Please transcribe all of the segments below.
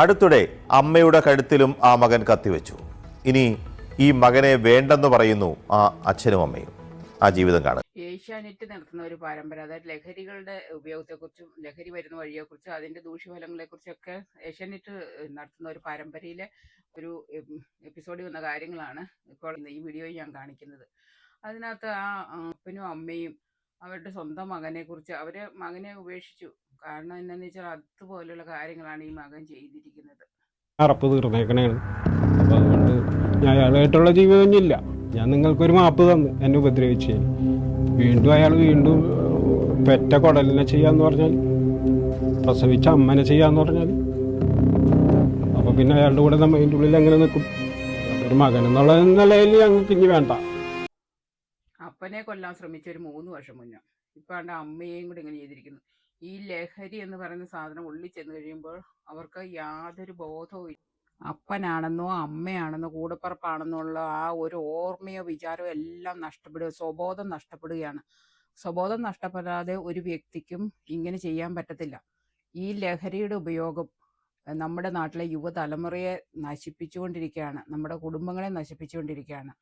അടുത്തിടെ അമ്മയുടെ കഴുത്തിലും ആ മകൻ കത്തിവെച്ചു. ഇനി ഈ മകനെ വേണ്ടെന്ന് പറയുന്നു ആ അച്ഛനും അമ്മയും. ആ ജീവിതം കാണുക ഏഷ്യാനെറ്റ് നടത്തുന്ന ഒരു പരമ്പര അതായത് ലഹരികളുടെ ഉപയോഗത്തെക്കുറിച്ചും ലഹരി വരുന്ന വഴിയെക്കുറിച്ചും അതിന്റെ ദൂഷ്യഫലങ്ങളെക്കുറിച്ചൊക്കെ ഏഷ്യാനെറ്റ് നടത്തുന്ന ഒരു പരമ്പരയിലെ ഒരു എപ്പിസോഡിൽ വന്ന കാര്യങ്ങളാണ് ഇപ്പോൾ ഈ വീഡിയോയിൽ ഞാൻ കാണിക്കുന്നത്. അതിനകത്ത് ആ അപ്പനും അമ്മയും അവരുടെ സ്വന്തം മകനെ കുറിച്ച് അവർ മകനെ ഉപേക്ഷിച്ചു. കാരണം എന്താണെന്ന് വെച്ചാൽ അതുപോലെയുള്ള കാര്യങ്ങളാണ് ഈ മകൻ ചെയ്തിരിക്കുന്നത്. അറപ്പ് തീർന്നേക്കണേണ്. അപ്പോൾ അതുകൊണ്ട് ഞാൻ അയാളായിട്ടുള്ള ജീവിതം ഇനിയില്ല ഞാൻ നിങ്ങൾക്കൊരു മാപ്പ് തന്നു എന്നെ ഉപദ്രവിച്ച്. വീണ്ടും അയാൾ വീണ്ടും പെറ്റ കൊടലിനെ ചെയ്യാന്ന് പറഞ്ഞാൽ പ്രസവിച്ച അമ്മനെ ചെയ്യാന്ന് പറഞ്ഞാൽ. അപ്പോൾ പിന്നെ അയാളുടെ കൂടെ നമ്മൾ അതിന്റെ ഉള്ളിൽ എങ്ങനെ നിൽക്കും? ഒരു മകൻ എന്നുള്ള നിലയിൽ ഞങ്ങൾക്ക് ഇനി വേണ്ട. അപ്പനെ കൊല്ലാൻ ശ്രമിച്ച ഒരു മൂന്ന് വർഷം മുന്നേ. ഇപ്പൊ അമ്മയെയും കൂടി ഇങ്ങനെ ചെയ്തിരിക്കുന്നു. ഈ ലഹരി എന്ന് പറയുന്ന സാധനം ഉള്ളിൽ ചെന്ന് കഴിയുമ്പോൾ അവർക്ക് യാതൊരു ബോധവും അപ്പനാണെന്നോ അമ്മയാണെന്നോ കൂടപ്പറപ്പാണെന്നോ ഉള്ള ആ ഒരു ഓർമ്മയോ വിചാരമോ എല്ലാം നഷ്ടപ്പെടുക സ്വബോധം നഷ്ടപ്പെടുകയാണ്. സ്വബോധം നഷ്ടപ്പെടാതെ ഒരു വ്യക്തിക്കും ഇങ്ങനെ ചെയ്യാൻ പറ്റത്തില്ല. ഈ ലഹരിയുടെ ഉപയോഗം നമ്മുടെ നാട്ടിലെ യുവതലമുറയെ നശിപ്പിച്ചുകൊണ്ടിരിക്കുകയാണ്. നമ്മുടെ കുടുംബങ്ങളെ നശിപ്പിച്ചുകൊണ്ടിരിക്കുകയാണ്.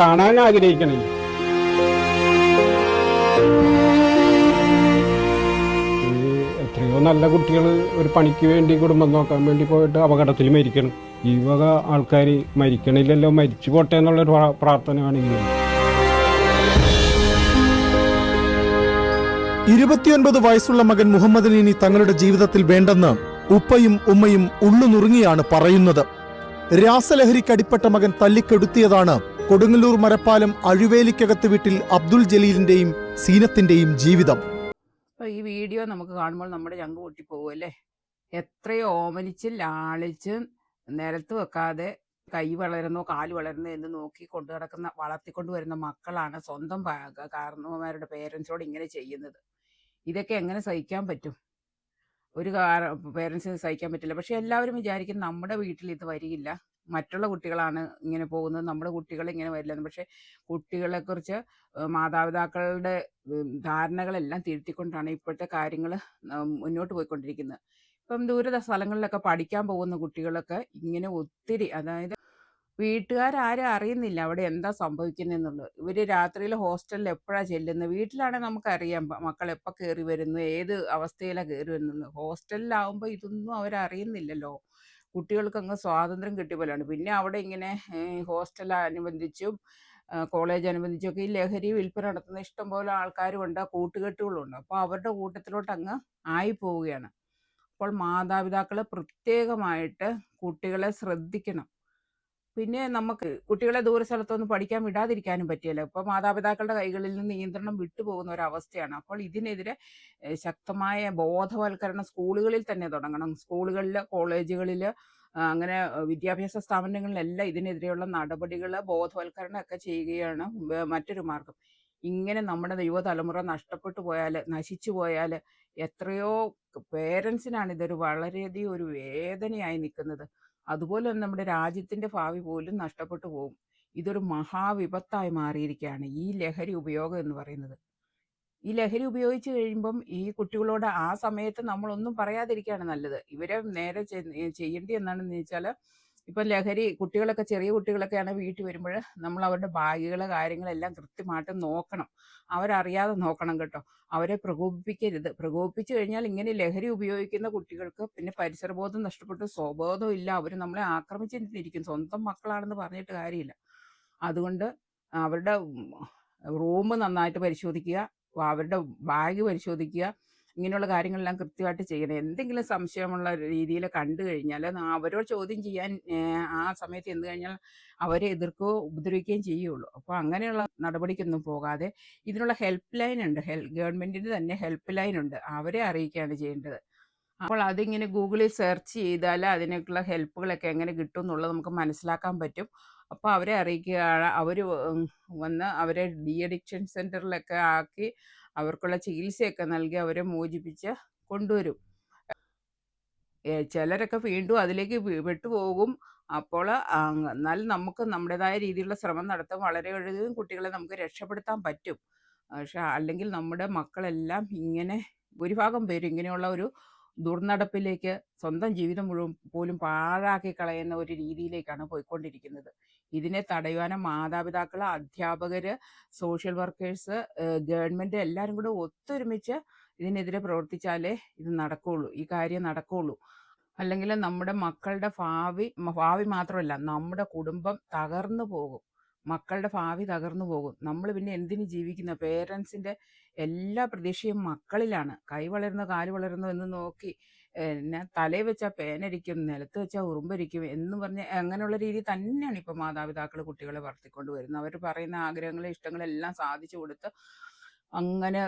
കാണാൻ ആഗ്രഹിക്കണില്ല. എത്രയോ നല്ല കുട്ടികൾ ഒരു പണിക്ക് വേണ്ടി കുടുംബം നോക്കാൻ വേണ്ടി പോയിട്ട് അപകടത്തിൽ മരിക്കണം. ഈ വക ആൾക്കാർ മരിക്കണില്ലല്ലോ മരിച്ചു പോട്ടെ എന്നുള്ളൊരു പ്രാർത്ഥനയാണെങ്കിൽ. ഇരുപത്തിയൊൻപത് വയസ്സുള്ള മകൻ മുഹമ്മദിന് ഇനി തങ്ങളുടെ ജീവിതത്തിൽ വേണ്ടെന്ന് ഉപ്പയും ഉമ്മയും ഉള്ളുനുറുങ്ങിയാണ് പറയുന്നത്. രാസലഹരിക്കടിപ്പെട്ട മകൻ തല്ലിക്കെടുത്തിയതാണ് കൊടുങ്ങല്ലൂർ മരപ്പാലം അഴുവേലിക്കകത്ത് വീട്ടിൽ അബ്ദുൽ ജലീലിന്റെയും സീനത്തിന്റെയും ജീവിതം. ഈ വീഡിയോ നമുക്ക് കാണുമ്പോൾ നമ്മുടെ ഞങ്ങൾ പൊട്ടിപ്പോകും അല്ലേ? എത്രയോ ഓമനിച്ച് ലാളിച്ച് നിരത്ത് വെക്കാതെ കൈ വളരുന്നോ കാൽ വളരുന്നോ എന്ന് നോക്കി കൊണ്ടു നടക്കുന്ന വളർത്തിക്കൊണ്ട് വരുന്ന മക്കളാണ് സ്വന്തം കാരണവന്മാരുടെ പേരൻസിനോട് ഇങ്ങനെ ചെയ്യുന്നത്. ഇതൊക്കെ എങ്ങനെ സഹിക്കാൻ പറ്റും? ഒരു പേരൻസിന് സഹിക്കാൻ പറ്റില്ല. പക്ഷെ എല്ലാവരും വിചാരിക്കും നമ്മുടെ വീട്ടിൽ ഇത് വരികില്ല മറ്റുള്ള കുട്ടികളാണ് ഇങ്ങനെ പോകുന്നത്. നമ്മുടെ കുട്ടികൾ ഇങ്ങനെ വരില്ലെന്ന്. പക്ഷെ കുട്ടികളെക്കുറിച്ച് മാതാപിതാക്കളുടെ ധാരണകളെല്ലാം തിരുത്തിക്കൊണ്ടാണ് ഇപ്പോഴത്തെ കാര്യങ്ങൾ മുന്നോട്ട് പോയിക്കൊണ്ടിരിക്കുന്നത്. ഇപ്പം ദൂര സ്ഥലങ്ങളിലൊക്കെ പഠിക്കാൻ പോകുന്ന കുട്ടികളൊക്കെ ഇങ്ങനെ ഒത്തിരി അതായത് വീട്ടുകാരും അറിയുന്നില്ല അവിടെ എന്താ സംഭവിക്കുന്നതെന്നുള്ളത് ഇവർ രാത്രിയിൽ ഹോസ്റ്റലിൽ എപ്പോഴാണ് ചെല്ലുന്നത്? വീട്ടിലാണെങ്കിൽ നമുക്കറിയാം മക്കൾ എപ്പോൾ കയറി വരുന്നു ഏത് അവസ്ഥയിലാണ് കയറി വരുന്നുള്ളത് ഹോസ്റ്റലിലാവുമ്പോൾ ഇതൊന്നും അവരറിയുന്നില്ലല്ലോ. കുട്ടികൾക്ക് അങ്ങ് സ്വാതന്ത്ര്യം കിട്ടിയ പോലെയാണ്. പിന്നെ അവിടെ ഇങ്ങനെ ഹോസ്റ്റൽ അനുബന്ധിച്ചും കോളേജ് അനുബന്ധിച്ചൊക്കെ ഈ ലഹരി വിൽപ്പന നടത്തുന്ന ഇഷ്ടംപോലെ ആൾക്കാരുമുണ്ട് കൂട്ടുകെട്ടുകളുണ്ട്. അപ്പോൾ അവരുടെ കൂട്ടത്തിലോട്ട് അങ്ങ് ആയി പോവുകയാണ്. അപ്പോൾ മാതാപിതാക്കൾ പ്രത്യേകമായിട്ട് കുട്ടികളെ ശ്രദ്ധിക്കണം. പിന്നെ നമുക്ക് കുട്ടികളെ ദൂര സ്ഥലത്തൊന്നും പഠിക്കാൻ വിടാതിരിക്കാനും പറ്റിയല്ലോ. ഇപ്പോൾ മാതാപിതാക്കളുടെ കൈകളിൽ നിന്ന് നിയന്ത്രണം വിട്ടുപോകുന്ന ഒരു അവസ്ഥയാണ്. അപ്പോൾ ഇതിനെതിരെ ശക്തമായ ബോധവൽക്കരണം സ്കൂളുകളിൽ തന്നെ തുടങ്ങണം. സ്കൂളുകളിൽ കോളേജുകളിൽ അങ്ങനെ വിദ്യാഭ്യാസ സ്ഥാപനങ്ങളിലെല്ലാം ഇതിനെതിരെയുള്ള നടപടികൾ ബോധവൽക്കരണം ഒക്കെ ചെയ്യുകയാണ് മറ്റൊരു മാർഗം. ഇങ്ങനെ നമ്മുടെ യുവതലമുറ നഷ്ടപ്പെട്ടു പോയാൽ നശിച്ചു പോയാൽ എത്രയോ പേരൻസിനാണ് ഇതൊരു വളരെയധികം ഒരു വേദനയായി നിൽക്കുന്നത്. അതുപോലെ തന്നെ നമ്മുടെ രാജ്യത്തിന്റെ ഭാവി പോലും നഷ്ടപ്പെട്ടു പോകും. ഇതൊരു മഹാവിപത്തായി മാറിയിരിക്കുകയാണ് ഈ ലഹരി ഉപയോഗം എന്ന് പറയുന്നത്. ഈ ലഹരി ഉപയോഗിച്ച് കഴിയുമ്പം ഈ കുട്ടികളോട് ആ സമയത്ത് നമ്മളൊന്നും പറയാതിരിക്കുകയാണ് നല്ലത്. ഇവരെ നേരെ ചെയ്യേണ്ടി എന്നാണെന്ന് വെച്ചാൽ ഇപ്പം ലഹരി കുട്ടികളൊക്കെ ചെറിയ കുട്ടികളൊക്കെയാണ് വീട്ടിൽ വരുമ്പോൾ നമ്മൾ അവരുടെ ബാഗുകൾ കാര്യങ്ങളെല്ലാം കൃത്യമായിട്ട് നോക്കണം. അവരറിയാതെ നോക്കണം കേട്ടോ. അവരെ പ്രകോപിപ്പിക്കരുത്. പ്രകോപിപ്പിച്ചു കഴിഞ്ഞാൽ ഇങ്ങനെ ലഹരി ഉപയോഗിക്കുന്ന കുട്ടികൾക്ക് പിന്നെ പരിസരബോധം നഷ്ടപ്പെട്ടു സ്വബോധം ഇല്ല. അവർ നമ്മളെ ആക്രമിച്ചിരിക്കും. സ്വന്തം മക്കളാണെന്ന് പറഞ്ഞിട്ട് കാര്യമില്ല. അതുകൊണ്ട് അവരുടെ റൂം നന്നായിട്ട് പരിശോധിക്കുക. അവരുടെ ബാഗ് പരിശോധിക്കുക. ഇങ്ങനെയുള്ള കാര്യങ്ങളെല്ലാം കൃത്യമായിട്ട് ചെയ്യണം. എന്തെങ്കിലും സംശയമുള്ള രീതിയിൽ കണ്ടു കഴിഞ്ഞാൽ അവരോട് ചോദ്യം ചെയ്യാൻ ആ സമയത്ത് എന്ത് കഴിഞ്ഞാൽ അവരെ എതിർക്കുകയോ ഉപദ്രവിക്കുകയും ചെയ്യുള്ളൂ. അപ്പോൾ അങ്ങനെയുള്ള നടപടിക്കൊന്നും പോകാതെ ഇതിനുള്ള ഹെൽപ്പ് ലൈൻ ഉണ്ട്. ഹെൽ ഗവൺമെന്റിന്റെ തന്നെ ഹെൽപ്പ് ലൈൻ ഉണ്ട്. അവരെ അറിയിക്കുകയാണ് ചെയ്യേണ്ടത്. അപ്പോൾ അതിങ്ങനെ ഗൂഗിളിൽ സെർച്ച് ചെയ്താൽ അതിനൊക്കെയുള്ള ഹെൽപ്പുകളൊക്കെ എങ്ങനെ കിട്ടും എന്നുള്ളത് നമുക്ക് മനസ്സിലാക്കാൻ പറ്റും. അപ്പോൾ അവരെ അറിയിക്കുക അവർ വന്ന് അവരെ ഡി അഡിക്ഷൻ സെന്ററിലൊക്കെ ആക്കി അവർക്കുള്ള ചികിത്സയൊക്കെ നൽകി അവരെ മോചിപ്പിച്ച് കൊണ്ടുവരും. ചിലരൊക്കെ വീണ്ടും അതിലേക്ക് വിട്ടുപോകും. അപ്പോൾ എന്നാൽ നമുക്ക് നമ്മുടേതായ രീതിയിലുള്ള ശ്രമം നടത്താൻ വളരെയധികം കുട്ടികളെ നമുക്ക് രക്ഷപ്പെടുത്താൻ പറ്റും. പക്ഷെ അല്ലെങ്കിൽ നമ്മുടെ മക്കളെല്ലാം ഇങ്ങനെ ഭൂരിഭാഗം പേരും ഇങ്ങനെയുള്ള ഒരു ദുർനടപ്പിലേക്ക് സ്വന്തം ജീവിതം മുഴുവൻ പോലും പാഴാക്കി കളയുന്ന ഒരു രീതിയിലേക്കാണ് പോയിക്കൊണ്ടിരിക്കുന്നത്. ഇതിനെ തടയുവാനും മാതാപിതാക്കൾ അധ്യാപകർ സോഷ്യൽ വർക്കേഴ്സ് ഗവൺമെന്റ് എല്ലാവരും കൂടെ ഒത്തൊരുമിച്ച് ഇതിനെതിരെ പ്രവർത്തിച്ചാലേ ഇത് നടക്കുകയുള്ളൂ ഈ കാര്യം നടക്കുകയുള്ളൂ അല്ലെങ്കിൽ നമ്മുടെ മക്കളുടെ ഭാവി ഭാവി മാത്രമല്ല നമ്മുടെ കുടുംബം തകർന്നു പോകും. മക്കളുടെ ഭാവി തകർന്നു പോകും. നമ്മൾ പിന്നെ എന്തിനു ജീവിക്കുന്ന? പേരൻസിന്റെ എല്ലാ പ്രതീക്ഷയും മക്കളിലാണ്. കൈ വളരുന്നു കാൽ വളരുന്നു എന്ന് നോക്കി എന്നെ തലയിൽ വെച്ചാൽ പേനരിക്കും നിലത്ത് വെച്ചാൽ ഉറുമ്പരിക്കും എന്ന് പറഞ്ഞ് അങ്ങനെയുള്ള രീതി തന്നെയാണ് ഇപ്പോൾ മാതാപിതാക്കൾ കുട്ടികളെ വളർത്തിക്കൊണ്ട് വരുന്നത്. അവർ പറയുന്ന ആഗ്രഹങ്ങളും ഇഷ്ടങ്ങളും എല്ലാം സാധിച്ചു കൊടുത്ത് അങ്ങനെ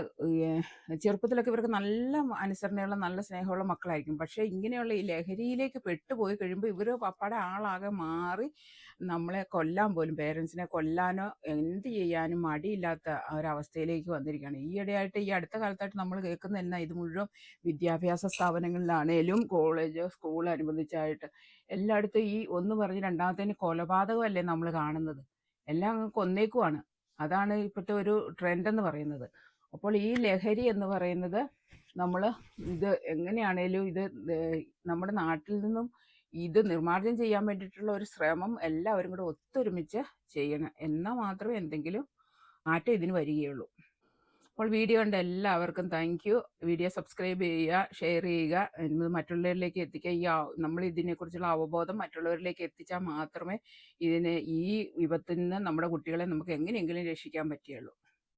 ചെറുപ്പത്തിലൊക്കെ ഇവർക്ക് നല്ല അനുസരണയുള്ള നല്ല സ്നേഹമുള്ള മക്കളായിരിക്കും. പക്ഷേ ഇങ്ങനെയുള്ള ഈ ലഹരിയിലേക്ക് പെട്ടുപോയി കഴിയുമ്പോൾ ഇവർ പപ്പയുടെ ആളാകെ മാറി നമ്മളെ കൊല്ലാൻ പോലും പേരൻസിനെ കൊല്ലാനോ എന്ത് ചെയ്യാനും മടിയില്ലാത്ത ഒരവസ്ഥയിലേക്ക് വന്നിരിക്കുകയാണ്. ഈയിടെയായിട്ട് ഈ അടുത്ത കാലത്തായിട്ട് നമ്മൾ കേൾക്കുന്ന എന്നാ ഇത് മുഴുവൻ വിദ്യാഭ്യാസ സ്ഥാപനങ്ങളിലാണേലും കോളേജ് സ്കൂൾ അനുബന്ധിച്ചായിട്ട് എല്ലായിടത്തും ഈ ഒന്ന് പറഞ്ഞ് രണ്ടാമത്തേന് കൊലപാതകമല്ലേ നമ്മൾ കാണുന്നത്? എല്ലാം കൊന്നേക്കുവാണ്. അതാണ് ഇപ്പോഴത്തെ ഒരു ട്രെൻഡ് എന്ന് പറയുന്നത്. അപ്പോൾ ഈ ലഹരി എന്ന് പറയുന്നത് നമ്മൾ ഇത് എങ്ങനെയാണേലും ഇത് നമ്മുടെ നാട്ടിൽ നിന്നും ഇത് നിർമ്മാർജനം ചെയ്യാൻ വേണ്ടിയിട്ടുള്ള ഒരു ശ്രമം എല്ലാവരും കൂടെ ഒത്തൊരുമിച്ച് ചെയ്യണം. എന്നാൽ മാത്രമേ എന്തെങ്കിലും മാറ്റം ഇതിന് വരികയുള്ളൂ. അപ്പോൾ വീഡിയോ കണ്ട എല്ലാവർക്കും താങ്ക് യു വീഡിയോ സബ്സ്ക്രൈബ് ചെയ്യുക ഷെയർ ചെയ്യുക ഇത് മറ്റുള്ളവരിലേക്ക് എത്തിക്കുക ഈ നമ്മൾ ഇതിനെക്കുറിച്ചുള്ള അവബോധം മറ്റുള്ളവരിലേക്ക് എത്തിച്ചാൽ മാത്രമേ ഇതിനെ ഈ വിപത്തിൽ നിന്ന് നമ്മുടെ കുട്ടികളെ നമുക്ക് എങ്ങനെയെങ്കിലും രക്ഷിക്കാൻ പറ്റുകയുള്ളൂ.